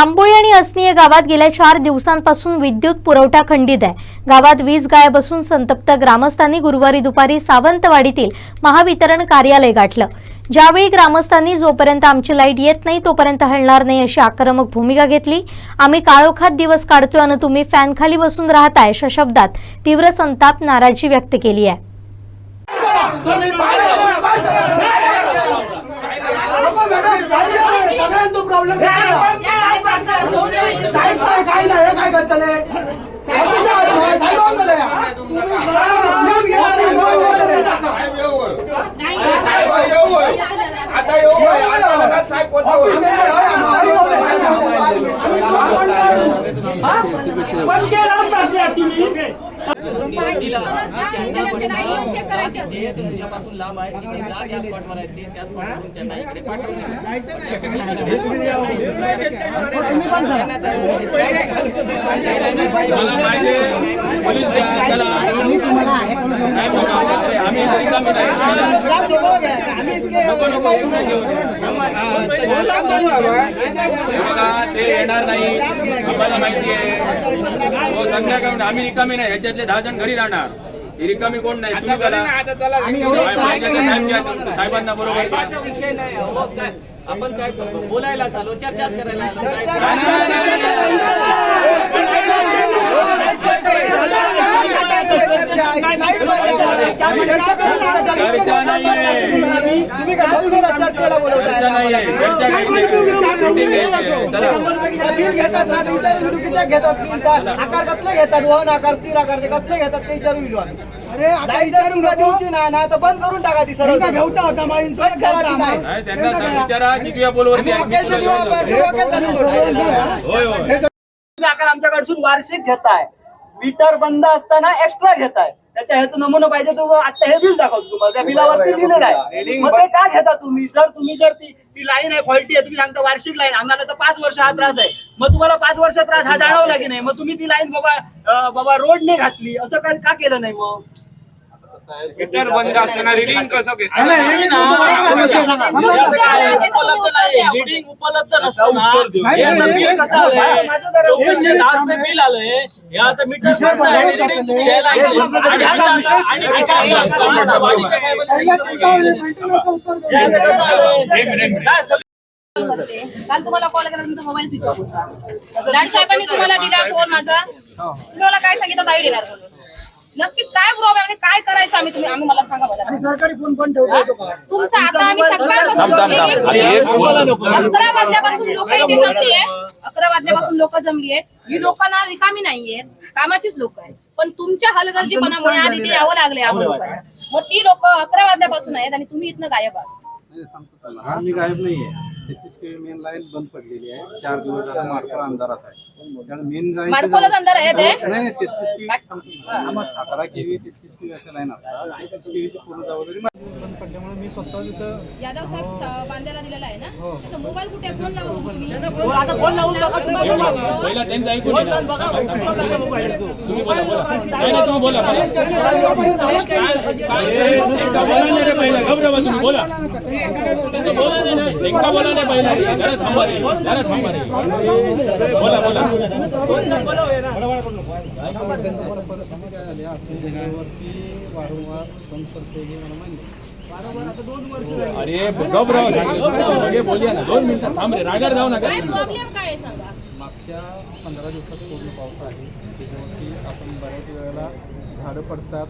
Tamboli आणि असनी या गावात गेल्या चार दिवसांपासून विद्युत पुरवठा खंडित आहे. गावात वीज गायब असून संतप्त ग्रामस्थांनी गुरुवारी दुपारी सावंतवाडीतील महावितरण कार्यालय गाठलं. ज्यावेळी ग्रामस्थांनी जोपर्यंत आमची लाइट येत नाही तोपर्यंत हलणार नाही अशी आक्रमक भूमिका घेतली. आम्ही काळोखात दिवस काढतोय आणि तुम्ही फॅन खाली बसून राहताय अशा शब्दात तीव्र संताप नाराजी व्यक्त केली आहे. प्रॉब्लेम साहेब काय काय नाही हे काय करतले? पण केलं तुम्ही. तुझ्यापासून लांब आहे जा त्या स्पॉटवर आहेत ते त्या स्पॉटवरून त्यांना इकडे मला ते येणार नाही आम्हाला माहिती आहे हो संध्याकाळी आम्ही रिकामी नाही ह्याच्यातले दहा जण घरी जाणार ही रिकामी कोण नाही तुम्ही साहेबांना बरोबर विषय नाही आपण काय करतो बोलायला चालू चर्चाच करायला आलो नाही, नाही, नाही, नाही, नाही. चर्चा तुम्ही काय चर्चेला घेतात ना ते विचारू किती घेतात? आकार कसले घेतात? वन आकार स्थिर आकार ते कसले घेतात? ते विचारू विचारू अरे द्यायची नाही ना तर बंद करून टाका ती सर्व घेऊता होता नाही. त्यांना विचारा आहे. होय होय तुम्ही आकार आमच्याकडसून वार्षिक घेताय. मीटर बंद असताना एक्स्ट्रा घेताय. त्याच्या हेतू नमुना पाहिजे तो आता हे बिल दाखवतो तुम्हाला. त्या बिलावरती लिहिलेलं आहे. मग ते का घेता तुम्ही? जर तुम्ही जर ती ती लाईन आहे फॉल्टी आहे तुम्ही सांगता वार्षिक लाईन आम्हाला तर पाच वर्ष हा त्रास आहे. मग तुम्हाला पाच वर्ष त्रास हा जाणवला की नाही? मग तुम्ही ती लाईन बाबा अं, बाबा रोडने घातली. असं काय का केलं नाही मग? मीटर बंद असताना रिडिंग कसं घेतो रीडिंग उपलब्ध नसताना हे बिल आलंय हे आता मीटर बंद आहे? हे काल तुम्हाला कॉल केला तुमचा मोबाईल स्विच ऑफ होता साहेबांनी तुम्हाला दिला फोन माझा तुम्ही मला काय सांगितलं लाइट येणार म्हणून नक्की काय प्रॉब्लेम आणि काय करायचं आम्ही? तुम्ही आम्ही मला सांगा बरं. सरकारी फोन पण ठेवतो तुमचा आता आम्ही थांब, थांब, थांब. सकाळपासून अरे, एक बोला अकरा वाजल्यापासून लोक इथे जमली आहेत. अकरा वाजल्यापासून लोक जमली आहेत. ही लोकांना रिकामी नाहीयेत. कामाचीच लोक आहेत. पण तुमच्या हलगर्जीपणामुळे आज इथे यावं लागले आम्ही लोकांना. मग ती लोक अकरा वाजल्यापासून आहेत आणि तुम्ही इथनं गायब आहात. नाही, सांगतो त्याला. हा मी गायब नाहीये. तेहतीस केवी मेन लाईन बंद पडलेली आहे. चार दिवस झाला मार्फळ अंधारात आहे. कारण मेन मार्कोलाच अंधार आहे ते नाही नाही तेहतीस केवी अकरा केवी तेहतीस केवी अशा लाईन असतात तेहतीस केवीची पूर्ण जबाबदारी पडल्यामुळे मी स्वतः तिथं यादव साहेब बांद्याला दिलेला आहे ना हो. त्याचा मोबाईल कुठे? फोन लावा बघू तुम्ही आता फोन लावून. पहिला त्यांचं ऐकून ना. तुम्ही बोला बोला नाही नाही तुम्ही बोला बोला नाही रे पहिला घबरा तुम्ही बोला बोला नाही ना बोला नाही पहिला जरा थांबा रे जरा थांबा रे बोला बोला वारंवार मला अरे घबराव सांगितलं. बोलूया ना. दोन मिनिटं थांब रे. रागार जाऊ नका. काय प्रॉब्लेम काय आहे सांगा? मागच्या पंधरा दिवसात पूर्ण पाऊस आहे. त्याच्यावरती आपण बऱ्याच वेळेला झाडं पडतात.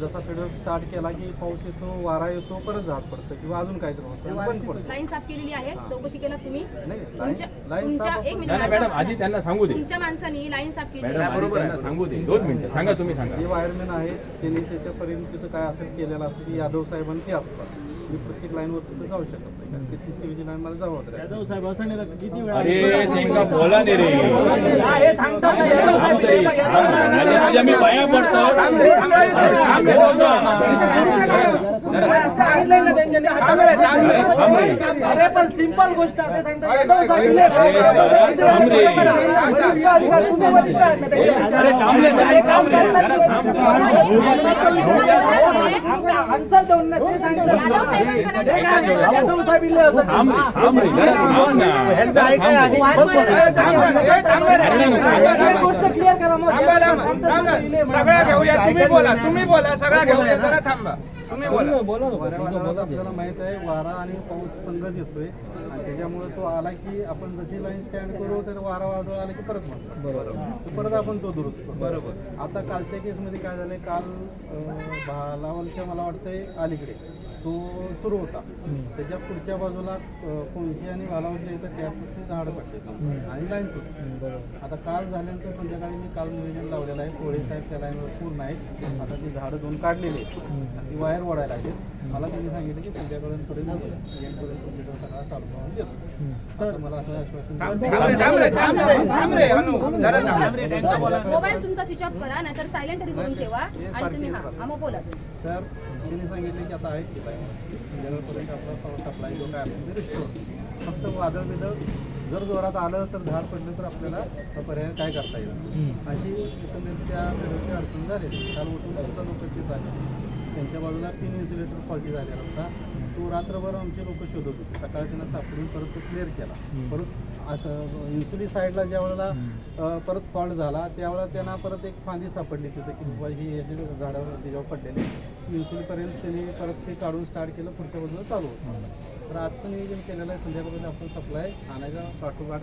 जसा पिरियड स्टार्ट केला की पाऊस येतो वारा येतो परत झाड पडतं किंवा अजून काहीतरी होतं. लाईन साफ केलेली आहे. चौकशी केला तुम्ही? तुमच्या एक मिनिट आधी त्यांना सांगू दे. तुमच्या माणसानी लाईन साफ केली आहे. त्यांना सांगू दे. दोन मिनिटं. सांगा तुम्ही जे सांगा वायरमॅन आहेत त्यांनी त्याच्यापर्यंत तिथं काय असेल केलेलं असतं की यादव साहेबांनी ते असतात. मी प्रत्येक लाईनवर तिथं जाऊ शकत नाही. कारण तेहतीस केवीची लाईन मला बोला रे थांब थांब. माझ्या माझ्या मी पाया पडतो सांगितलंय ना चांगलं चांगलं अरे पण सिंपल गोष्ट आहे ते सांगतात, काय, एकदम काय, सांगितलं. काय, काय, काय, काय, थांबरे. काय, वरिष्ठ अधिकारी, तुम्ही वरिष्ठ आहात ना. अरे पण सिंपल गोष्ट आन्सर देऊन ना ते सांगितलं. गोष्ट क्लिअर करा मग. सगळ्या घेऊया तुम्ही बोला तुम्ही बोला सगळ्या घेऊया जरा थांबा तुम्ही बोला वादळात आपल्याला माहीत आहे वारा आणि पाऊस संगत येतोय. आणि त्याच्यामुळे तो आला की आपण जशी लाईन स्टँड करू तर वारा वादळ आला की परत बरोबर. परत आपण तो दुरुस्त बरोबर. आता कालच्या केसमध्ये काय झालंय काल भालावलच्या मला वाटतंय अलीकडे तो सुरू होता. त्याच्या पुढच्या बाजूला कोणशी आणि भालावलच्या इथं त्यापासून झाड पडले. आणि लाईन आता काल झाल्यानंतर संध्याकाळी मी काल नियोजन लावलेलं आहे. कोळे साहेब त्या लाईनवर पूर्ण आहेत. आता ती झाडं दोन काढलेली आहेत. आणि ती वायर ओढायला लागेल. मला त्यांनी सांगितलं की सगळा चालू करून देतो. तर मला असं आश्वासन जरा थांब. मोबाईल तुमचा स्विच ऑफ करा नाहीतर सायलेंट करून ठेवा आणि तुम्ही हा मग बोला तुम्ही. तर त्यांनी सांगितलं की आता आहे की संध्याकाळपर्यंत आपला सप्लाय जो काय रिस्टोर फक्त वादळ बिदळ जर जोरात आलं तर झाड पडलं तर आपल्याला पर्याय काय करता येईल? अशी एकंदरीत त्या वेळेची अडचण झाली काल उठून सुद्धा लोक आले त्यांच्या बाजूला तीन इन्सुलेटर फॉल्टी झालेला होता. तो रात्रभर आमचे लोक शोधत होते. सकाळी त्यांना सापडून परत तो क्लिअर केला. परत आता इन्सुली साईडला ज्या वेळेला परत फॉल्ट झाला त्यावेळेला त्यांना परत एक फांदी सापडली तिथं की बाबा ही याची झाडावर त्याच्यावर पडलेली इन्सुलीपर्यंत त्यांनी परत ते काढून स्टार्ट केलं पुढच्या बाजूला चालू होतं.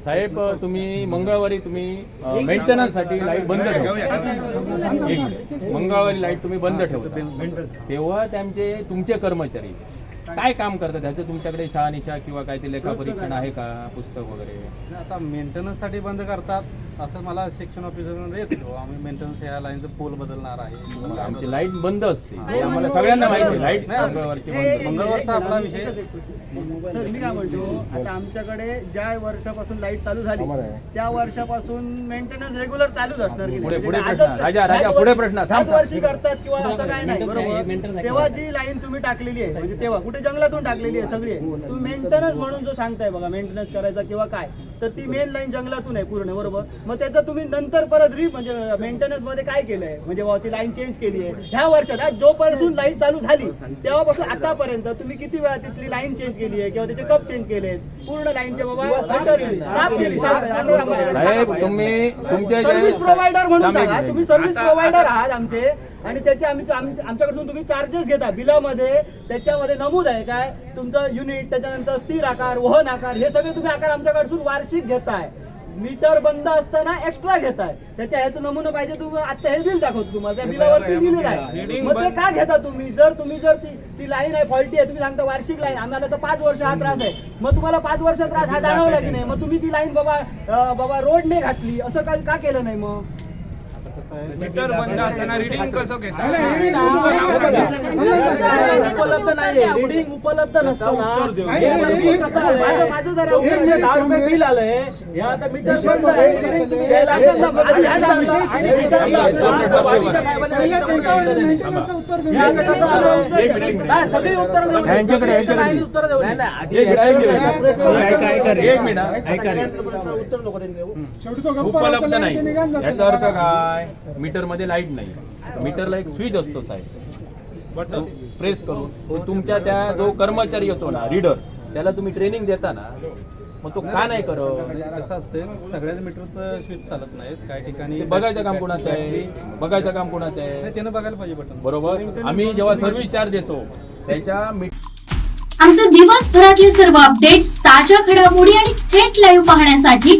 साहेब तुम्ही मंगळवारी तुम्ही मेंटेनन्ससाठी लाइट बंद ठेवा. मंगळवारी लाइट तुम्ही बंद ठेवता. तेव्हा त्यांचे तुमचे कर्मचारी काय काम करतात? त्याचं तुमच्याकडे शहानिशा किंवा काय ते लेखापरीक्षण आहे का? पुस्तक वगैरे? आता मेंटेनन्ससाठी बंद करतात. असं मला सेक्शन ऑफिसरमध्ये येतो आम्ही मेंटेनन्स ह्या लाईनचं पोल बदलणार आहे. मग आमची लाइट बंद असते. आम्हाला सगळ्यांना माहिती लाइट. मंगळवारचा आपला विषय. सर मी काय म्हणतो आता आमच्याकडे ज्या वर्षापासून लाइट चालू झाली त्या वर्षापासून मेंटेनन्स रेग्युलर चालूच असणार की नाही? पुढे- म्हणजे पुढे प्रश्न. आजच- राजा- राजा, ह्याच पुढे वर्षी- करतात किंवा असं काय नाही बरोबर तेव्हा जी लाईन तुम्ही टाकलेली आहे म्हणजे तेव्हा कुठे जंगलातून टाकलेली आहे सगळी. तुम्ही मेंटेनन्स म्हणून जो सांगताय बघा मेंटेनन्स करायचा किंवा काय तर ती मेन लाईन जंगलातून आहे पूर्ण बरोबर? मग त्याचं तुम्ही नंतर परत री म्हणजे मेंटेनन्समध्ये काय केलंय? म्हणजे बाबा ती लाईन चेंज केली आहे. ह्या वर्षात हा जोपासून लाइट चालू झाली तेव्हापासून आतापर्यंत तुम्ही किती वेळा तिथली लाईन चेंज केली आहे? किंवा त्याचे कप चेंज केले पूर्ण लाईनचे बाबा. तुम्ही सर्व्हिस प्रोव्हायडर म्हणून सांगा. तुम्ही सर्व्हिस प्रोव्हायडर आहात आमचे. आणि त्याचे आम्ही आम- आमच्याकडून तुम्ही चार्जेस घेता. बिलामध्ये त्याच्यामध्ये नमूद आहे काय? तुमचं युनिट त्याच्यानंतर स्थिर आकार वहन आकार हे सगळे तुम्ही आकार आमच्याकडून वार्षिक घेताय. मीटर बंद असताना एक्स्ट्रा घेताय. त्याच्या ह्याचं नमुना पाहिजे तुम्ही आता हे बिल दाखवतो तुम्हाला. त्या बिलावरती दिलेलं आहे. मग ते का घेता तुम्ही? जर तुम्ही जर ती ती लाईन आहे फॉल्टी आहे तुम्ही सांगता वार्षिक लाईन आम्हाला तर पाच वर्ष हा त्रास आहे. मग तुम्हाला पाच वर्ष त्रास हा जाणवला की नाही? मग तुम्ही ती लाईन बाबा बाबा रोडने घातली. असं काय का केलं नाही मग? मीटर बंद असताना रिडिंग कसं घेतात उपलब्ध नाहीये रिडिंग उपलब्ध नसतं ना हे माझं- कसं आहे? माझं जरा चोवीसशे दहा रुपये बिल आलंय हे आता मीटर बंद नाही. हे सगळी उत्तर. उत्तर देऊ. एक मिनिट, एक मिनिट. उपलब्ध नाही. याचा अर्थ काय? मीटरमध्ये लाइट नाही. मीटरला एक स्विच असतो साहेब. प्रेस करून तो तुमच्या त्या जो कर्मचारी येतो ना रीडर त्याला तुम्ही ट्रेनिंग देता ना मग तो का नाही करत? कसं असतं सगळ्याच मीटरचं स्विच चालत नाहीत. काही ठिकाणी ते बघायचं काम कोणाचं आहे? बघायचं काम कोणाचं नाही, आहे त्यानं बघायला पाहिजे बटन. बरोबर? आम्ही जेव्हा सर्व्हिस चार्ज देतो त्याच्या आमचे दिवसभरातले सर्व अपडेट्स ताज्या घडामोडी आणि थेट लाईव्ह पाहण्यासाठी